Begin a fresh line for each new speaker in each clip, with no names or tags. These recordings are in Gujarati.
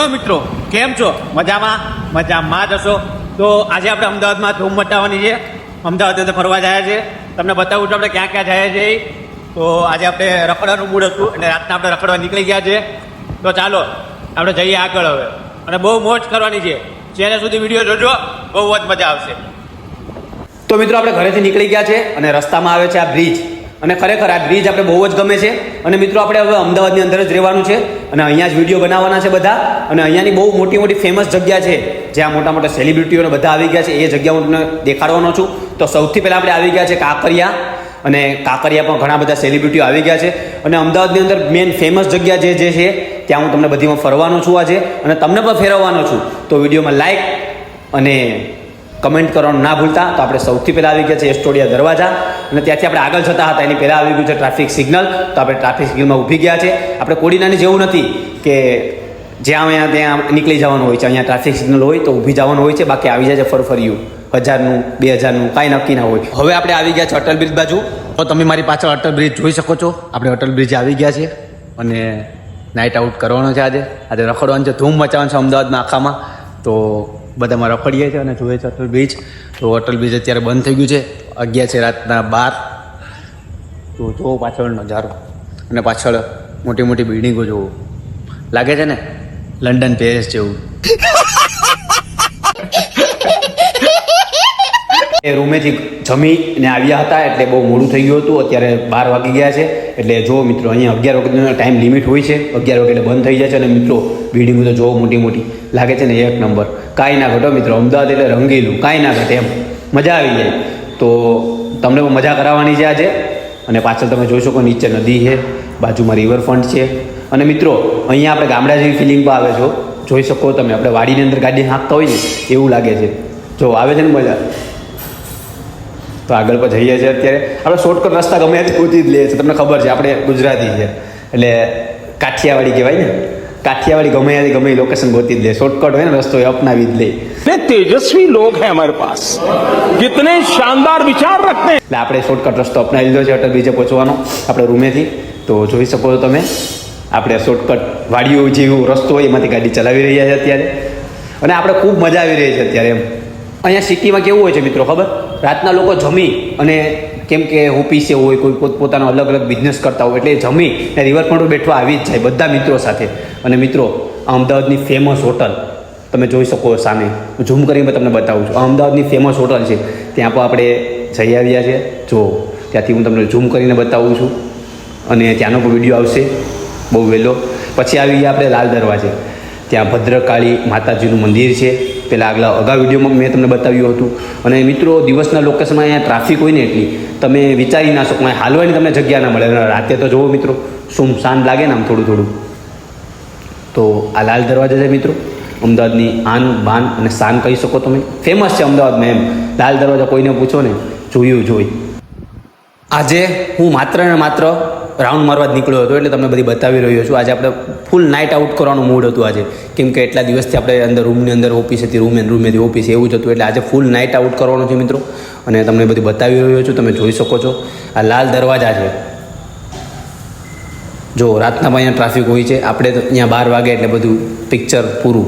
હેલો મિત્રો, કેમ છો? મજામાં? મજામાં જ હશો. તો આજે આપણે અમદાવાદમાં ધૂમ મટાવવાની છે. અમદાવાદ અંદર ફરવા જાય છે. તમને બતાવું છું આપણે ક્યાં ક્યાં જાય છે. તો આજે આપણે રખડવાનું મૂળ હતું અને રાતના આપણે રખડવા નીકળી ગયા છે. તો ચાલો, આપણે જઈએ આગળ હવે. અને બહુ મોજ કરવાની છે. છેલ્લે સુધી વીડિયો જોજો. બહુ જ મજા આવશે. તો મિત્રો, આપણે ઘરેથી નીકળી ગયા છે અને રસ્તામાં આવે છે આ બ્રિજ. અને ખરેખર આ બ્રિજ આપણે બહુ જ ગમે છે. અને મિત્રો, આપણે હવે અમદાવાદની અંદર જ રહેવાનું છે અને અહીંયા જ વીડિયો બનાવવાના છે બધા. અને અહીંયાની બહુ મોટી મોટી ફેમસ જગ્યા છે જ્યાં મોટા મોટા સેલિબ્રિટીઓને બધા આવી ગયા છે. એ જગ્યા હું તમને દેખાડવાનો છું. તો સૌથી પહેલાં આપણે આવી ગયા છે કાંકરિયા. અને કાંકરિયા પણ ઘણા બધા સેલિબ્રિટીઓ આવી ગયા છે. અને અમદાવાદની અંદર મેન ફેમસ જગ્યા જે જે છે, ત્યાં હું તમને બધીમાં ફરવાનો છું આજે. અને તમને પણ ફેરવવાનો છું. તો વિડીયોમાં લાઈક અને કમેન્ટ કરવાનું ના ભૂલતા. તો આપણે સૌથી પહેલાં આવી ગયા છે એસ્ટોડિયા દરવાજા. અને ત્યાંથી આપણે આગળ જતા હતા. એની પહેલાં આવી ગયું છે ટ્રાફિક સિગ્નલ. તો આપણે ટ્રાફિક સિગ્નલમાં ઊભી ગયા છે. આપણે કોડીનાની જેવું નથી કે જ્યાં અહીંયા ત્યાં નીકળી જવાનું હોય છે. અહીંયા ટ્રાફિક સિગ્નલ હોય તો ઊભી જવાનું હોય છે. બાકી આવી જાય છે ફરફરિયું. હજારનું, બે હજારનું, કાંઈ નક્કી ના હોય. હવે આપણે આવી ગયા છે અટલ બ્રિજ બાજુ. તો તમે મારી પાછળ અટલ બ્રિજ જોઈ શકો છો. આપણે અટલ બ્રિજ આવી ગયા છે. અને નાઇટ આઉટ કરવાનો છે આજે. આજે રખડવાનું છે. ધૂમ મચાવવાનું છે અમદાવાદમાં આખામાં. તો બધામાં રખડીએ છે અને જોઈએ છે અટલ બ્રિજ તો અટલ બ્રિજ અત્યારે બંધ થઈ ગયું છે. અગિયાર છે રાતના બાર. તો જોવો પાછળ નજારો અને પાછળ મોટી મોટી બિલ્ડિંગો જોવો લાગે છે ને? લંડન પેરિસ જેવું. એ રૂમેથી જમીને આવ્યા હતા એટલે બહુ મોડું થઈ ગયું હતું. અત્યારે બાર વાગી ગયા છે. એટલે જો મિત્રો અહીંયા અગિયાર વાગ્યાનો ટાઈમ લિમિટ હોય છે, અગિયાર એટલે બંધ થઈ જાય છે અને મિત્રો બિલ્ડિંગો તો જોવો મોટી મોટી, લાગે છે ને એક નંબર કાંઈ ના ઘટો મિત્રો, અમદાવાદ એટલે રંગીલું, કાંઈ ના ઘટે એમ. મજા આવી જાય. તો તમને પણ મજા કરાવવાની છે આજે. અને પાછળ તમે જોઈ શકો નીચે નદી છે, બાજુમાં રિવરફ્રન્ટ છે. અને મિત્રો, અહીંયા આપણે ગામડા જેવી ફિલિંગ પણ આવે છો જોઈ શકો તમે, આપણે વાડીની અંદર ગાડી હાંકતા હોય ને, એવું લાગે છે. જો, આવે છે ને મજા? તો આગળ પર જઈએ છીએ અત્યારે. આપણે શોર્ટકટ રસ્તા ગમે તે ઉતી જ લઈએ છીએ. તમને ખબર છે આપણે ગુજરાતી છે. એટલે કાઠિયાવાડી કહેવાય ને. કાઠિયાવાડી ગમે યાદી ગમે લોકેશન ગોતી જ લે. શોર્ટકટ હોય ને રસ્તો એ અપનાવી જ લે.
ને તેજસ્વી લોક હે હમારે પાસ. કિતને શાનદાર વિચાર રખતે
એટલે આપણે શોર્ટકટ રસ્તો અપનાવી લીધો છે અટલ બીજે પહોંચવાનો આપણે રૂમેથી તો જોઈ શકો છો તમે આપણે શોર્ટકટ વાડીઓ જેવું રસ્તો હોય એમાંથી ગાડી ચલાવી રહ્યા છે અત્યારે. અને આપણે ખૂબ મજા આવી રહી છે અત્યારે એમ. અહીંયા સિટીમાં કેવું હોય છે મિત્રો, ખબર? રાતના લોકો જમી અને કેમ કે ઓફિસે હોય, કોઈ પોતપોતાનો અલગ અલગ બિઝનેસ કરતા હોય, એટલે જમી ને રિવરફ્રન્ટ બેઠવા આવી જ જાય બધા મિત્રો સાથે. અને મિત્રો આ અમદાવાદની ફેમસ હોટલ તમે જોઈ શકો સામે. ઝૂમ કરીને તમને બતાવું છું. આ અમદાવાદની ફેમસ હોટલ છે. ત્યાં પણ આપણે જઈ આવ્યા છે. જો, ત્યાંથી હું તમને ઝૂમ કરીને બતાવું છું. અને ત્યાંનો પણ વીડિયો આવશે. બહુ વહેલો. પછી આવી ગયા આપણે લાલ દરવાજે. ત્યાં ભદ્રકાળી માતાજીનું મંદિર છે. પેલા આગલા અગાઉ વિડીયોમાં મેં તમને બતાવ્યું હતું. અને મિત્રો, દિવસના લોકેશનમાં અહીંયા ટ્રાફિક હોય ને એટલી, તમે વિચારી ના શકો હાલવાની તમને જગ્યા ના મળે. રાતે તો જુઓ મિત્રો સુમસાન લાગે ને આમ થોડું થોડું. તો આ લાલ દરવાજા છે મિત્રો. અમદાવાદની આન, બાન અને શાન કહી શકો તમે. ફેમસ છે અમદાવાદમાં એમ. લાલ દરવાજા કોઈને પૂછો ને, જોયું જોઈ આજે હું માત્ર ને માત્ર રાઉન્ડ મારવા જ નીકળ્યો હતો એટલે તમને બધી બતાવી રહ્યો છું. આજે આપણે ફૂલ નાઇટ આઉટ કરવાનું મૂડ હતું આજે. કેમ કે એટલા દિવસથી આપણે અંદર રૂમની અંદર ઓફિસ હતી રૂમ રૂમેથી ઓફિસ એવું જ હતું. એટલે આજે ફૂલ નાઇટ આઉટ કરવાનું છે મિત્રો. અને તમને બધી બતાવી રહ્યો છું, તમે જોઈ શકો છો. આ લાલ દરવાજા છે. જો રાતના પણ અહીંયા ટ્રાફિક હોય છે. આપણે તો અહીંયા બાર વાગે એટલે બધું પિક્ચર પૂરું.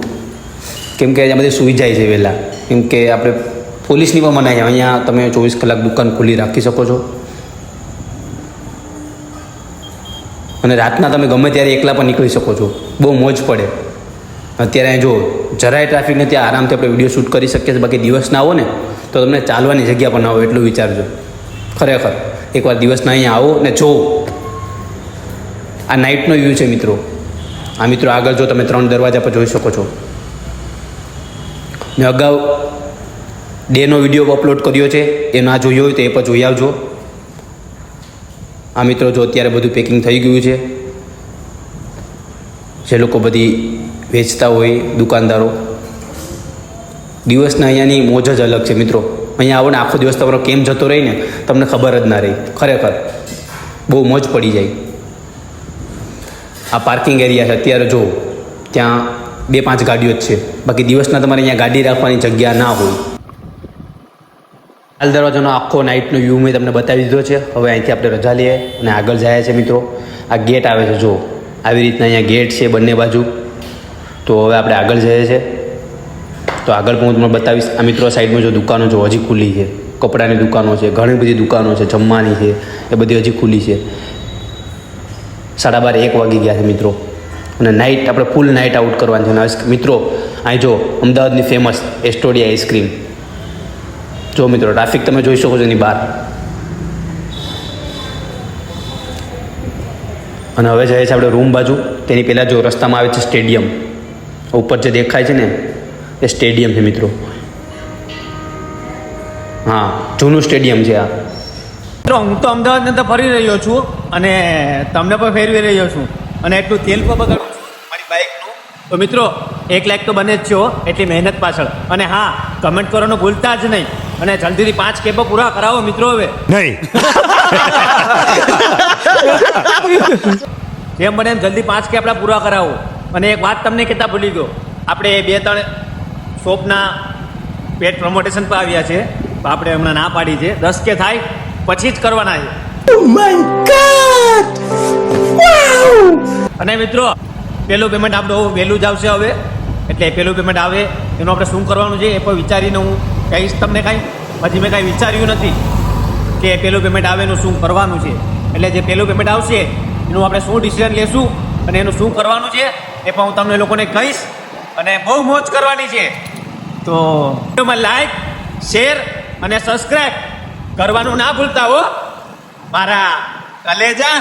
કેમ કે અહીંયા બધી જાય છે વહેલા. કેમ કે આપણે પોલીસની પણ મનાય અહીંયા તમે ચોવીસ કલાક દુકાન ખુલ્લી રાખી શકો છો. અને રાતના તમે ગમે ત્યારે એકલા પણ નીકળી શકો છો. બહુ મોજ પડે. અત્યારે જો જરાય ટ્રાફિક નથી આરામથી આપણે વીડિયો શૂટ કરી શકીએ છીએ. બાકી દિવસના આવો ને, તો તમને ચાલવાની જગ્યા પણ ના હોય એટલું વિચારજો. ખરેખર. એકવાર દિવસના અહીંયા આવો ને જો. આ નાઇટનો વ્યૂ છે મિત્રો. આ મિત્રો આગળ જો તમે ત્રણ દરવાજા પર જોઈ શકો છો. મેં અગાઉ ડેનો વીડિયો અપલોડ કર્યો છે. એ ના જોયો હોય તો એ પણ જોઈ આવજો. આ મિત્રો જો અત્યારે બધું પેકિંગ થઈ ગયું છે, જે લોકો બધી વેચતા હોય દુકાનદારો, દિવસના અહીંયાની મોજ જ અલગ છે મિત્રો. અહીંયા આવો ને આખો દિવસ તમારો કેમ જતો રહી ને, તમને ખબર જ ના રહી. ખરેખર, બહુ મોજ પડી જાય. આ પાર્કિંગ એરિયા છે. અત્યારે જો, ત્યાં બે પાંચ ગાડીઓ જ છે. બાકી દિવસના તમારે અહીંયા ગાડી રાખવાની જગ્યા ના હોય. લાલ દરવાજાનો આખો નાઇટનો વ્યૂ મેં તમને બતાવી દીધો છે. હવે અહીંથી આપણે રજા લઈએ અને આગળ જાય છે મિત્રો. આ ગેટ આવે છે, જો. આવી રીતના અહીંયા ગેટ છે બંને બાજુ.
તો હવે આપણે આગળ જઈએ છીએ તો આગળ પણ હું તમને બતાવીશ. આ મિત્રો સાઈડમાં જો દુકાનો જો હજી ખુલ્લી છે. કપડાની દુકાનો છે, ઘણી બધી દુકાનો છે, જમવાની છે, એ બધી હજી ખુલ્લી છે. સાડા બાર, એક વાગી ગયા છે મિત્રો. અને નાઇટ આપણે ફૂલ નાઇટ આઉટ કરવાની છે. મિત્રો, અહીં જો અમદાવાદની ફેમસ એસ્ટોડિયા આઈસ્ક્રીમ જો મિત્રો ટ્રાફિક તમે જોઈ શકો છો એની બહાર. અને હવે જઈએ છીએ આપણે રૂમ બાજુ. તેની પહેલાં જો રસ્તામાં આવે છે સ્ટેડિયમ ઉપર જે દેખાય છે ને, એ સ્ટેડિયમ છે મિત્રો. હા, જૂનું સ્ટેડિયમ છે આ.
મિત્રો, હું તો અમદાવાદની અંદર ફરી રહ્યો છું અને તમને પણ ફેરવી રહ્યો છું. અને એટલું તેલ પણ બગાડું છું મારી બાઇકનું. તો મિત્રો, એક લાખ તો બને જ છો એટલી મહેનત પાછળ. અને હા કમેન્ટ કરવાનું ભૂલતા જ નહીં. અને જલ્દીથી પાંચ કેબો પૂરા કરાવો મિત્રો હવે.
નહીં.
જેમ બને એમ જલ્દી પાંચ કે આપણા પૂરા કરાવો. અને એક વાત તમને કહેતા ભૂલી ગયો. આપણે બે ત્રણ શોપના પેટ પ્રમોટેશન પર આવ્યા છે. તો આપણે હમણાં ના પાડી છે. દસ કે થાય પછી જ કરવાના છે. અને મિત્રો પેલું પેમેન્ટ આપણું વહેલું જ આવશે હવે. એટલે પેલું પેમેન્ટ આવે એનું આપણે શું કરવાનું છે એ પણ વિચારીને હું કહીશ તમને કાંઈ? હજી મેં કાંઈ વિચાર્યું નથી કે પેલું પેમેન્ટ આવે એનું શું કરવાનું છે. એટલે જે પેલું પેમેન્ટ આવશે, એનું આપણે શું ડિસિઝન લેશું અને એનું શું કરવાનું છે, એ પણ હું તમને લોકોને કહીશ અને બહુ મોજ કરવાની છે. તો વિડીયોમાં લાઈક શેર અને સબસ્ક્રાઈબ કરવાનું ના ભૂલતા હો. મારા કલેજા.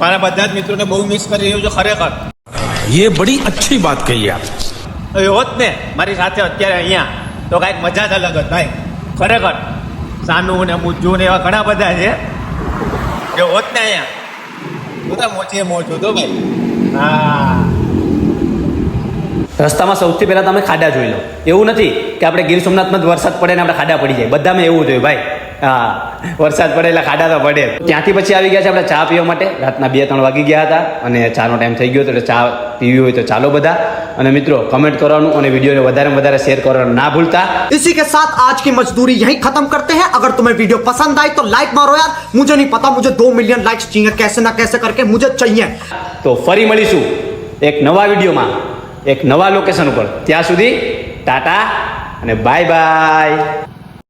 મારા બધા જ મિત્રોને બહુ મિસ કરી રહ્યો છું ખરેખર.
ये बड़ी अच्छी बात कही आप
એ હોત ને મારી સાથે અત્યારે અહીંયા તો કાંઈક મજા જ અલગ જ ભાઈ ખરેખર સાનું ને મુજ્જુ ને એવા ઘણા બધા છે જે હોત ને અહીંયા હું તો મોચે મોચ હતો ભાઈ હા
રસ્તામાં સૌથી પહેલાં તમે ખાડા જોઈ લો એવું નથી કે આપણે ગીર સોમનાથમાં જ વરસાદ પડે ને આપણે ખાડા પડી જાય બધામાં એવું જોઈએ ભાઈ હા વરસાદ પડે એટલે ખાડા તો પડે ત્યાંથી પછી આવી ગયા છે આપણે ચા પીવા માટે રાતના બે ત્રણ વાગી ગયા હતા અને ચાનો ટાઈમ થઈ ગયો હતો એટલે ચા પીવી હોય તો ચાલો બધા અને મિત્રો કમેન્ટ કરવાનું અને વિડીયોને વધારે વધારે શેર કરવાનું ના ભૂલતા
इसी के साथ आज की मजदूरी यही खत्म करते हैं अगर तुम्हें वीडियो पसंद आई तो लाइक मारो यार मुझे नहीं पता मुझे दो मिलियन लाइक्स चाहिए कैसे ना कैसे करके मुझे चाहिए
તો ફરી મળીશું એક નવા વિડીયોમાં એક નવા લોકેશન ઉપર ત્યાં સુધી ટાટા અને બાય બાય